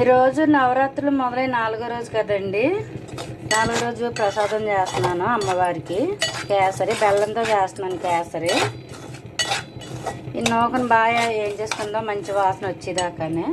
ఈరోజు నవరాత్రులు మొదలై నాలుగో రోజు కదండి. నాలుగో రోజు ప్రసాదం చేస్తున్నాను అమ్మవారికి. కేసరి బెల్లంతో చేస్తున్నాను కేసరి. ఈ నూకను బాగా ఏం చేసుకుందాం మంచి వాసన వచ్చేదాకానే.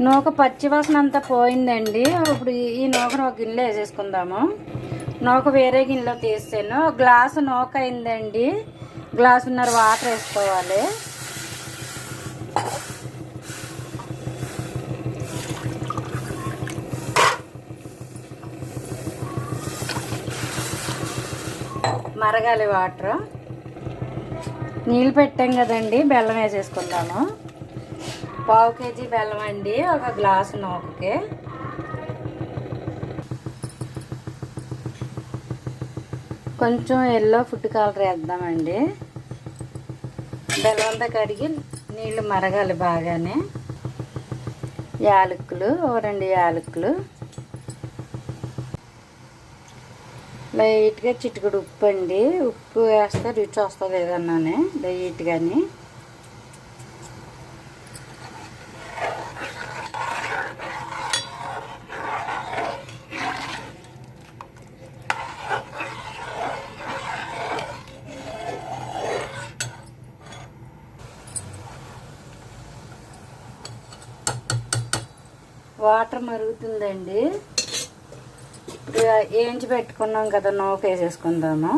నూక పచ్చి వాసన అంతా పోయిందండి. ఇప్పుడు ఈ- నూకను ఒక గిన్నెలో వేసేసుకుందాము. నూక వేరే గిన్నెలో తీసాను గ్లాసు నూక అయిందండి. గ్లాసున్నర వాటర్ వేసుకోవాలి. మరగాలి వాటర్. నీళ్ళు పెట్టాం కదండి బెల్లం వేసేసుకుందాము. పావు కేజీ బెల్లం అండి ఒక గ్లాసు నూకకి. కొంచెం ఎల్లో ఫుడ్ కలర్ వేద్దామండి. బెల్లంతా కడిగి నీళ్ళు మరగాలి బాగానే. యాలకులు ఓ రెండు యాలకులు లైట్గా చిటికడు ఉప్పు అండి ఉప్పు వేస్తే రుచి వస్తుంది ఏదన్నానే లైట్గాని. వాటర్ మరుగుతుందండి. ఇప్పుడు ఏంచి పెట్టుకున్నాం కదా నూక వేసేసుకుందాము.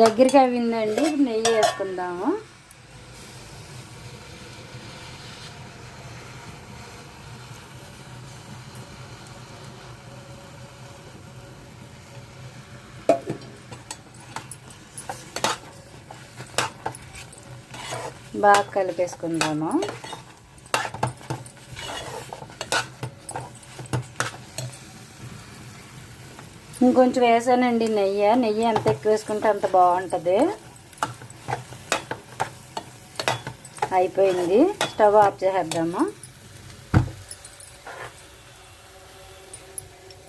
దగ్గరికి అవిందండి ఇప్పుడు నెయ్యి వేసుకుందాము. బాగా కలిపేసుకుందాము. ఇంకొంచెం వేసానండి నెయ్యి. నెయ్యి ఎంత ఎక్కువ వేసుకుంటే అంత బాగుంటుంది. అయిపోయింది. స్టవ్ ఆఫ్ చేసేద్దాము.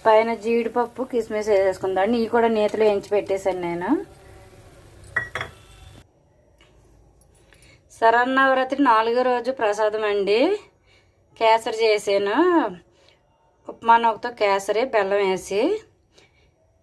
పైన జీడిపప్పు కిస్మిస్ వేసేసుకుందాం. నెయ్యి కూడా నేతిలో ఎంచి పెట్టేశాను నేను. శరన్నవరాత్రి నాలుగో రోజు ప్రసాదం అండి. కేసరి చేసాను ఉప్మా నొక్కతో కేసరి బెల్లం వేసి.